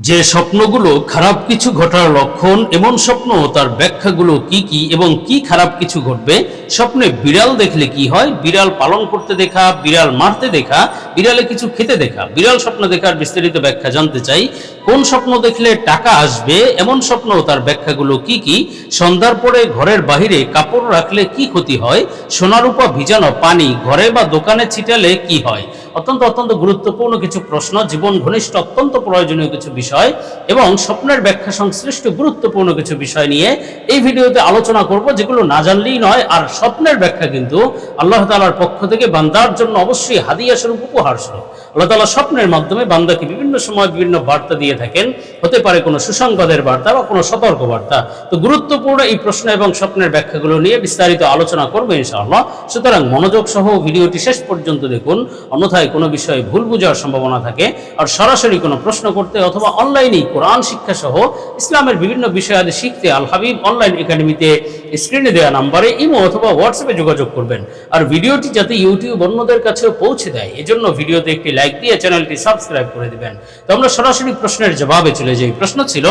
যে স্বপ্নগুলো খারাপ কিছু ঘটার লক্ষণ, এমন স্বপ্ন, তার ব্যাখ্যাগুলো কি কি এবং কি খারাপ কিছু ঘটবে? স্বপ্নে বিড়াল দেখলে কি হয়? বিড়াল পালন করতে দেখা, বিড়াল মারতে দেখা, বিড়ালে কিছু খেতে দেখা। বিড়াল স্বপ্ন দেখার বিস্তারিত ব্যাখ্যা জানতে চাই। কোন স্বপ্ন দেখলে টাকা আসবে? এমন স্বপ্ন, তার ব্যাখ্যাগুলো কি কি? সন্ধ্যার পরে ঘরের বাহিরে কাপড় রাখলে কি ক্ষতি হয়? সোনারূপা ভিজানো পানি ঘরে বা দোকানে ছিটালে কি হয়? অত্যন্ত অত্যন্ত গুরুত্বপূর্ণ কিছু প্রশ্ন, জীবন ঘনিষ্ঠ, অত্যন্ত প্রয়োজনীয় কিছু বিষয় এবং স্বপ্নের ব্যাখ্যা সংশ্লিষ্ট গুরুত্বপূর্ণ কিছু বিষয় নিয়ে এই ভিডিওতে আলোচনা করব, যেগুলো না জানলেই নয়। আর স্বপ্নের ব্যাখ্যা কিন্তু আল্লাহ তালার পক্ষ থেকে বান্দার জন্য অবশ্যই হাদিয়া স্বরূপ, উপহার স্বরূপ। আল্লাহ তালা স্বপ্নের মাধ্যমে বান্দাকে বিভিন্ন সময় বিভিন্ন বার্তা দিয়ে থাকেন। হতে পারে কোনো সুসংবাদের বার্তা বা কোনো সতর্ক বার্তা তো গুরুত্বপূর্ণ এই প্রশ্ন এবং স্বপ্নের ব্যাখ্যাগুলো নিয়ে বিস্তারিত আলোচনা করব ইনশাআল্লাহ। সুতরাং মনোযোগ সহ ভিডিওটি শেষ পর্যন্ত দেখুন। অন্যথায় কোনো বিষয়ে ভুল বোঝার সম্ভাবনা থাকে আর সরাসরি কোনো প্রশ্ন করতে অথবা অনলাইনেই কোরআন শিক্ষা সহ ইসলামের বিভিন্ন বিষয়াদি শিখতে আল হাবিব অনলাইন একাডেমিতে স্ক্রিনে দেওয়া নাম্বারে ইমো অথবা হোয়াটসঅ্যাপে যোগাযোগ করবেন। আর ভিডিওটি যাতে ইউটিউব অন্যদের কাছেও পৌঁছে দেয়, এজন্য ভিডিওতে একটি লাইক দিয়ে চ্যানেলটি সাবস্ক্রাইব করে দিবেন। তো আমরা সরাসরি প্রশ্নের জবাবে চলে যাই। প্রশ্ন ছিল,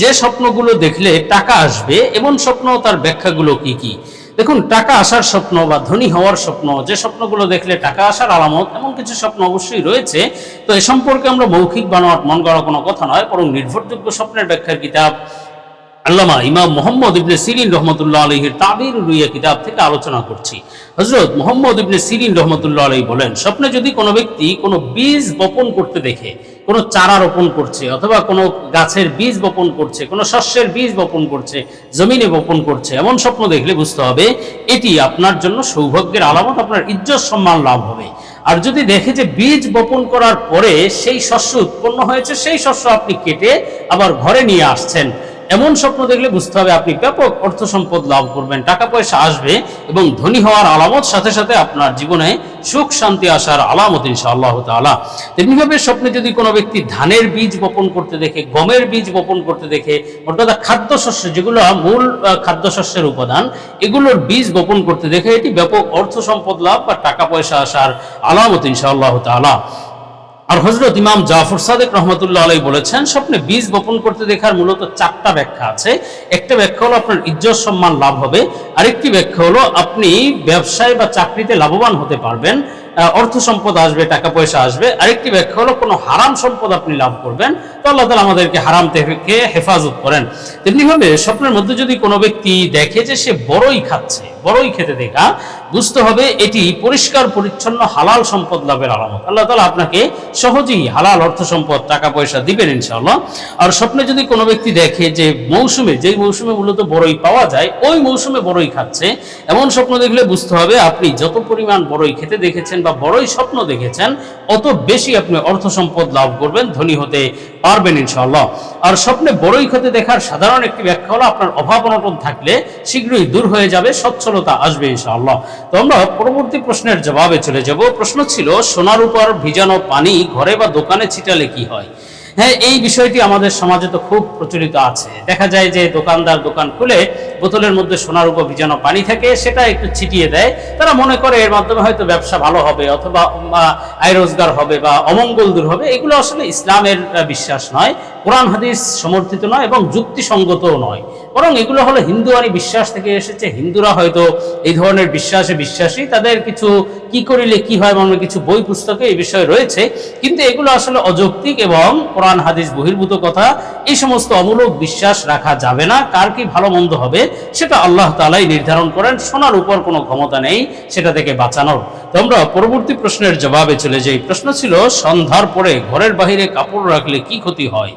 যে স্বপ্নগুলো দেখলে টাকা আসবে, এমন স্বপ্ন তার ব্যাখ্যাগুলো কি কি? দেখুন, টাকা আসার স্বপ্ন বা ধনী হওয়ার স্বপ্ন, যে স্বপ্নগুলো দেখলে টাকা আসার আলামত, এমন কিছু স্বপ্ন অবশ্যই রয়েছে। তো এ সম্পর্কে আমরা মৌখিক বানোয়াট, মন গড়া কোনো কথা নয়, বরং নির্ভরযোগ্য স্বপ্নের ব্যাখ্যার কিতাব আল্লামা ইমাম মোহাম্মদ ইবনে সিরিন রহমতুল্লাহ আলহির তাবির রুইয়া কিতাব থেকে আলোচনা করছি। হজরত মোহাম্মদ ইবনে সিরিন রহমতুল্লাহ আলহী বলেন, স্বপ্নে যদি কোনো ব্যক্তি কোনো বীজ বপন করতে দেখে কোনো চারা রোপণ করছে, অথবা কোনো গাছের বীজ বপন করছে, কোনো শস্যের বীজ বপন করছে, জমিনে বপন করছে, এমন স্বপ্ন দেখলে বুঝতে হবে এটি আপনার জন্য সৌভাগ্যের আলামত, আপনার ইজ্জত সম্মান লাভ হবে। আর যদি দেখে যে বীজ বপন করার পরে সেই শস্য উৎপন্ন হয়েছে, সেই শস্য আপনি কেটে আবার ঘরে নিয়ে আসছেন এমন স্বপ্ন দেখলে বুঝতে হবে আপনি ব্যাপক অর্থ সম্পদ লাভ করবেন, টাকা পয়সা আসবে এবং ধনী হওয়ার আলামত সাথে সাথে আপনার জীবনে সুখ, শান্তি আসার আলামত ইনশাআল্লাহ তাআলা। তেমনিভাবে স্বপ্নে যদি কোনো ব্যক্তি ধানের বীজ বপন করতে দেখে, গমের বীজ বপন করতে দেখে, অর্থাৎ খাদ্যশস্য যেগুলো মূল খাদ্যশস্যের উপাদান, এগুলোর বীজ বপন করতে দেখে, এটি ব্যাপক অর্থ সম্পদ লাভ বা টাকা পয়সা আসার আলামত ইনশাআল্লাহ তাআলা। আর হজরত ইমাম জাফর সাদেক রহমতুল্লাহ আলাই বলেছেন, স্বপ্নে বীজ বপন করতে দেখার মূলত চারটা ব্যাখ্যা আছে। একটা ব্যাখ্যা হলো আপনার ইজ্জত সম্মান লাভ হবে, আরেকটি ব্যাখ্যা হলো আপনি ব্যবসায় বা চাকরিতে লাভবান হতে পারবেন অর্থ সম্পদ আসবে, টাকা পয়সা আসবে। আরেকটি ব্যাখ্যা হলো কোনো হারাম সম্পদ আপনি লাভ করবেন, তো আল্লাহ তালা আমাদেরকে হারাম থেকে হেফাজত করেন। তেমনিভাবে স্বপ্নের মধ্যে যদি কোনো ব্যক্তি দেখে যে সে বড়ই খাচ্ছে বড়ই খেতে দেখা বুঝতে হবে এটি পরিষ্কার, পরিচ্ছন্ন, হালাল সম্পদ লাভের আলামত। আল্লাহ তালা আপনাকে সহজেই হালাল অর্থ সম্পদ টাকা পয়সা দিবেন ইনশাআল্লাহ। আর স্বপ্নে যদি কোনো ব্যক্তি দেখে যে মৌসুমে, যেই মৌসুমে মূলত বড়ই পাওয়া যায়, ওই মৌসুমে বড়ই খাচ্ছে, এমন স্বপ্ন দেখলে বুঝতে হবে আপনি যত পরিমাণ বড়ই খেতে দেখেছেন বা বড়ই স্বপ্ন দেখেছেন, অত বেশি আপনি অর্থ সম্পদ লাভ করবেন, ধনী হতে পারবেন ইনশাআল্লাহ। আর স্বপ্নে বড়ই খেতে দেখার সাধারণ একটি ব্যাখ্যা হলো, আপনার অভাব অনটন থাকলে শীঘ্রই দূর হয়ে যাবে সচ্ছলতা আসবে ইনশাআল্লাহ। তো আমরা পরবর্তী প্রশ্নের জবাবে চলে যাব। প্রশ্ন ছিল, সোনার উপর ভিজানো পানি ঘরে বা দোকানে ছিটালে কি হয়? হ্যাঁ এই বিষয়টি আমাদের সমাজে তো খুব প্রচলিত আছে। দেখা যায় যে দোকানদার দোকান খুলে বোতলের মধ্যে সোনার উপর ভিজানো পানি থাকে, সেটা একটু ছিটিয়ে দেয়। তারা মনে করে এর মাধ্যমে হয়তো ব্যবসা ভালো হবে অথবা আয় রোজগার হবে বা অমঙ্গল দূর হবে। এগুলো আসলে ইসলামের বিশ্বাস নয়। কোরআন হাদিস সমর্থিত নয় এবং যুক্তিসঙ্গতও নয়। বরং এগুলো হলো হিন্দুয়ানি বিশ্বাস থেকে এসেছে। হিন্দুরা হয়তো এই ধরনের বিশ্বাসে বিশ্বাসী। তাদের কিছু কি করিলে কি হয় মানে কিছু বই পুস্তকে এই বিষয়ে রয়েছে। কিন্তু এগুলো আসলে অযৌক্তিক এবং কোরআন হাদিস বহির্ভূত কথা। এই সমস্ত অমূলক বিশ্বাস রাখা যাবে না। কার কি ভালো মন্দ হবে, সেটা আল্লাহ তালাই নির্ধারণ করেন। শোনার উপর কোনো ক্ষমতা নেই সেটা থেকে বাঁচানোর। তো আমরা পরবর্তী প্রশ্নের জবাবে চলে যাই। প্রশ্ন ছিল, সন্ধ্যার পরে ঘরের বাহিরে কাপড় রাখলে কি ক্ষতি হয়?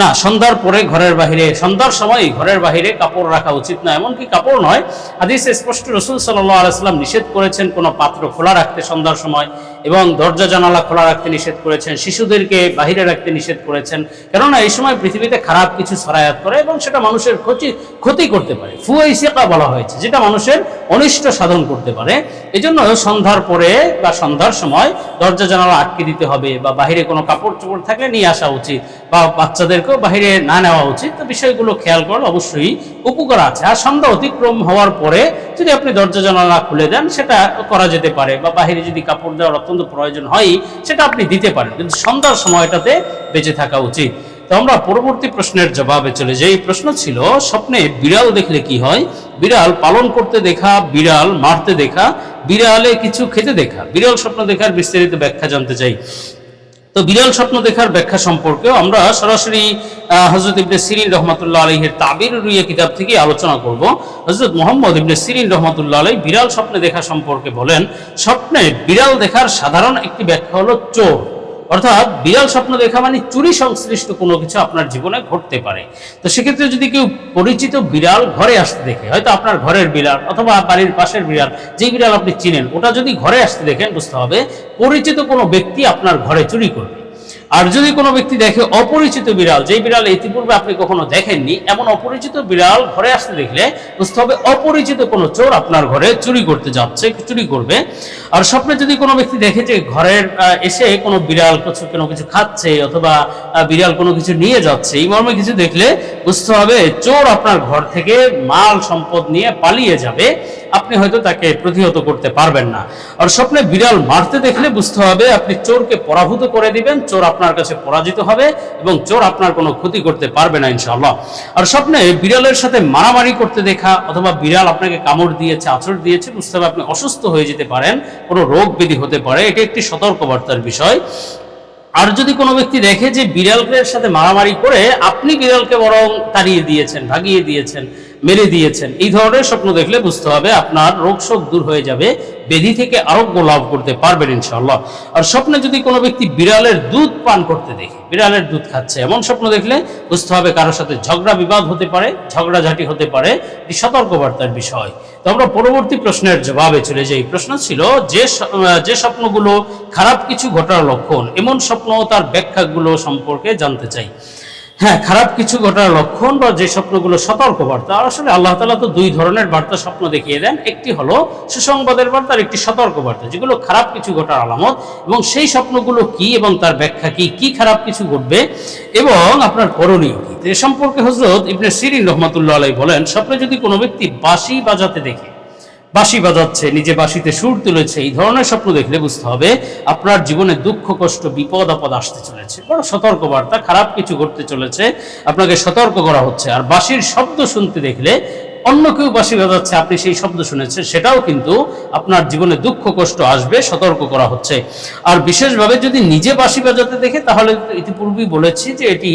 না, সন্ধ্যার পরে ঘরের বাহিরে, সন্ধ্যার সময় ঘরের বাহিরে কাপড় রাখা উচিত না, এমনকি কাপড় নয়। হাদিসে স্পষ্ট রসুল সাল্লাহ নিষেধ করেছেন, কোনো পাত্র খোলা রাখতে সন্ধ্যার সময়। এবং দরজা জানালা খোলা রাখতে নিষেধ করেছেন, শিশুদেরকে বাহিরে রাখতে নিষেধ করেছেন। কেননা এই সময় পৃথিবীতে খারাপ কিছু ছড়ায়াত করে এবং সেটা মানুষের ক্ষতি ক্ষতি করতে পারে। ফুয়াইসিকা বলা হয়েছে, যেটা মানুষের অনিষ্ট সাধন করতে পারে। এই জন্য সন্ধ্যার পরে বা সন্ধ্যার সময় দরজা জানালা আটকে দিতে হবে বা বাহিরে কোনো কাপড় চোপড় থাকলে নিয়ে আসা উচিত বা বাচ্চাদেরকেও বাহিরে না নেওয়া উচিত। তো বিষয়গুলো খেয়াল করলে অবশ্যই উপকার আছে। আর সন্ধ্যা অতিক্রম হওয়ার পরে যদি আপনি দরজা জানালা খুলে দেন, সেটা করা যেতে পারে বা বাহিরে যদি কাপড় দেওয়ার অত্যন্ত প্রয়োজন হয়, সেটা আপনি দিতে পারেন। কিন্তু সন্ধ্যার সময়টাতে বেঁচে থাকা উচিত। তো আমরা পরবর্তী প্রশ্নের জবাবে চলে যাই। প্রশ্ন ছিল, স্বপ্নে বিড়াল দেখলে কি হয়? বিড়াল পালন করতে দেখা, বিড়াল মারতে দেখা, বিড়ালে কিছু খেতে দেখা। বিড়াল স্বপ্ন দেখার বিস্তারিত ব্যাখ্যা জানতে চাই। তো বিড়াল স্বপ্ন দেখার ব্যাখ্যা সম্পর্কেও আমরা সরাসরি হজরত ইবনে সিরিন রহমতুল্লাহ আলহের তাবির রুইয়া কিতাব থেকে আলোচনা করব। হজরত মোহাম্মদ ইবনে সিরিন রহমতুল্লাহ আলহী বিড়াল স্বপ্নে দেখা সম্পর্কে বলেন, স্বপ্নে বিড়াল দেখার সাধারণ একটি ব্যাখ্যা হলো চোর। অর্থাৎ বিড়াল স্বপ্ন দেখা মানে চুরি সংশ্লিষ্ট কোনো কিছু আপনার জীবনে ঘটতে পারে। তো সেক্ষেত্রে যদি কেউ পরিচিত বিড়াল ঘরে আসতে দেখে, হয়তো আপনার ঘরের বিড়াল অথবা বাড়ির পাশের বিড়াল যেই বিড়াল আপনি চিনেন, ওটা যদি ঘরে আসতে দেখেন, বুঝতে হবে পরিচিত কোনো ব্যক্তি আপনার ঘরে চুরি করবে। আর যদি কোনো ব্যক্তি দেখে অপরিচিত বিড়াল, যেই বিড়াল ইতিপূর্বে আপনি কখনো দেখেননি, এমন অপরিচিত বিড়াল ঘরে আসতে দেখলে বুঝতে হবে অপরিচিত কোনো চোর আপনার ঘরে চুরি করতে যাচ্ছে, চুরি করবে। আর স্বপ্নে যদি কোনো ব্যক্তি দেখে যে ঘরের এসে কোনো বিড়াল কিছু, কোনো কিছু খাচ্ছে অথবা বিড়াল কোনো কিছু নিয়ে যাচ্ছে, এই মর্মে কিছু দেখলে বুঝতে হবে চোর আপনার ঘর থেকে মাল সম্পদ নিয়ে পালিয়ে যাবে, আপনি হয়তো তাকে প্রতিহত করতে পারবেন না। আর স্বপ্নে বিড়াল মারতে দেখলে বুঝতে হবে আপনি চোরকে পরাভূত করে দিবেন, চোর আপনার কাছে পরাজিত হবে এবং চোর আপনার কোনো ক্ষতি করতে পারবে না, ইনশাআল্লাহ। আর স্বপ্নে বিড়ালের সাথে মারামারি করতে দেখা অথবা বিড়াল আপনাকে কামড় দিয়েছে আচর দিয়েছে, বুঝতে হবে আপনি অসুস্থ হয়ে যেতে পারেন, কোনো রোগ ব্যাধি হতে পারে, এটি একটি সতর্কবার্তার বিষয়। আর যদি কোনো ব্যক্তি দেখে যে বিড়ালের সাথে মারামারি করে আপনি বিড়ালকে বরং তাড়িয়ে দিয়েছেন, ভাগিয়ে দিয়েছেন, মেরে দিয়েছেন, এই ধরনের স্বপ্ন দেখলে বুঝতে হবে আপনার রোগ শোক দূর হয়ে যাবে বেধি থেকে আরোগ্য লাভ করতে পারবেন ইনশাআল্লাহ। আর স্বপ্নে যদি কোনো ব্যক্তি বিড়ালের দুধ পান করতে দেখে, বিড়ালের দুধ খাচ্ছে, এমন স্বপ্ন দেখলে বুঝতে হবে কারোর সাথে ঝগড়া বিবাদ হতে পারে, ঝগড়াঝাটি হতে পারে, এটি সতর্কবার্তার বিষয়। তো আমরা পরবর্তী প্রশ্নের জবাবে চলে যাই। প্রশ্ন ছিল, যে যে স্বপ্নগুলো খারাপ কিছু ঘটার লক্ষণ, এমন স্বপ্ন তার ব্যাখ্যাগুলো সম্পর্কে জানতে চাই। হ্যাঁ খারাপ কিছু ঘটার লক্ষণ বা যে স্বপ্নগুলো সতর্ক বার্তা আর আসলে আল্লাহ তালা তো দুই ধরনের বার্তা স্বপ্ন দেখিয়ে দেন। একটি হলো সুসংবাদের বার্তা, আর একটি সতর্ক বার্তা যেগুলো খারাপ কিছু ঘটার আলামত, এবং সেই স্বপ্নগুলো কি এবং তার ব্যাখ্যা কি কি খারাপ কিছু ঘটবে, এবং আপনার করণীয় কি। এ সম্পর্কে হজরত ইবনে সিরিন রহমতুল্লাহ আলাই বলেন, স্বপ্নে যদি কোনো ব্যক্তি বাঁশি বাজাতে দেখে বাঁশি বাজাচ্ছে, নিজে বাঁশিতে সুর তুলেছে, এই ধরনের স্বপ্ন দেখলে বুঝতে হবে আপনার জীবনে দুঃখ, কষ্ট, বিপদ, আপদ আসতে চলেছে। বড় সতর্ক বার্তা খারাপ কিছু ঘটতে চলেছে, আপনাকে সতর্ক করা হচ্ছে। আর বাঁশির শব্দ শুনতে দেখলে অন্য কেউ বাঁশি বাজাচ্ছে, আপনি সেই শব্দ শুনেছেন, সেটাও কিন্তু আপনার জীবনে দুঃখ, কষ্ট আসবে, সতর্ক করা হচ্ছে। আর বিশেষভাবে যদি নিজে বাঁশি বাজাতে দেখে, তাহলে ইতিপূর্বেই বলেছি যে এটি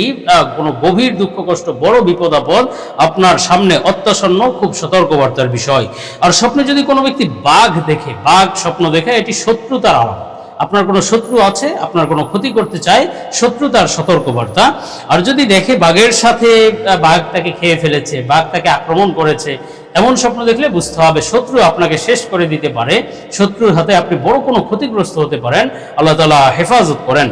কোনো গভীর দুঃখ, কষ্ট, বড় বিপদ আপদ আপনার সামনে অত্যাসন্ন, খুব সতর্কবার্তার বিষয়। আর স্বপ্নে যদি কোনো ব্যক্তি বাঘ দেখে, বাঘ স্বপ্ন দেখে, এটি শত্রুতার আলামত। আপনার কোনো শত্রু আছে, আপনার কোনো ক্ষতি করতে চায় শত্রু তার সতর্কবার্তা। আর যদি দেখে বাঘের সাথে বাঘ তাকে খেয়ে ফেলেছে, বাঘ তাকে আক্রমণ করেছে, এমন স্বপ্ন দেখলে বুঝতে হবে শত্রু আপনাকে শেষ করে দিতে পারে। শত্রুর হাতে আপনি বড় কোনো ক্ষতিগ্রস্ত হতে পারেন, আল্লাহ তালা হেফাজত করেন।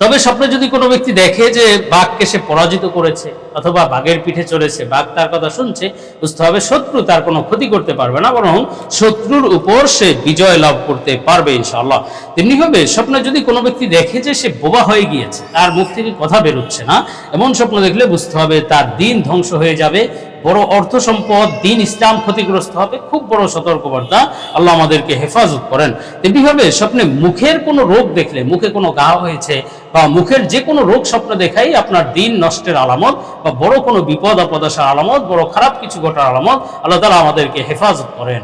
তবে স্বপ্নে যদি কোনো ব্যক্তি দেখে যে বাঘকে সে পরাজিত করেছে অথবা বাঘের পিঠে চলেছে, বাঘ তার কথা শুনছে, বুঝতে হবে শত্রু তার কোনো ক্ষতি করতে পারবে না, বরং শত্রুর উপর সে বিজয় লাভ করতে পারবে ইনশাআল্লাহ। তেমনিভাবে স্বপ্নে যদি কোনো ব্যক্তি দেখে যে সে বোবা হয়ে গিয়েছে, তার মুখ থেকে কথা বেরোচ্ছে না, এমন স্বপ্ন দেখলে বুঝতে হবে তার দিন ধ্বংস হয়ে যাবে। বড় অর্থ সম্পদ, দিন ইসলাম ক্ষতিগ্রস্ত হবে, খুব বড় সতর্কবার্তা আল্লাহ আমাদেরকে হেফাজত করেন। তেমনিভাবে স্বপ্নে মুখের কোনো রোগ দেখলে, মুখে কোনো গা হয়েছে বা মুখের যে কোনো রোগ স্বপ্ন দেখাই আপনার দিন নষ্টের আলামত বা বড় কোনো বিপদ, আপদ আলামত, বড় খারাপ কিছু ঘটার আলামত, আল্লাহ তালা আমাদেরকে হেফাজত করেন।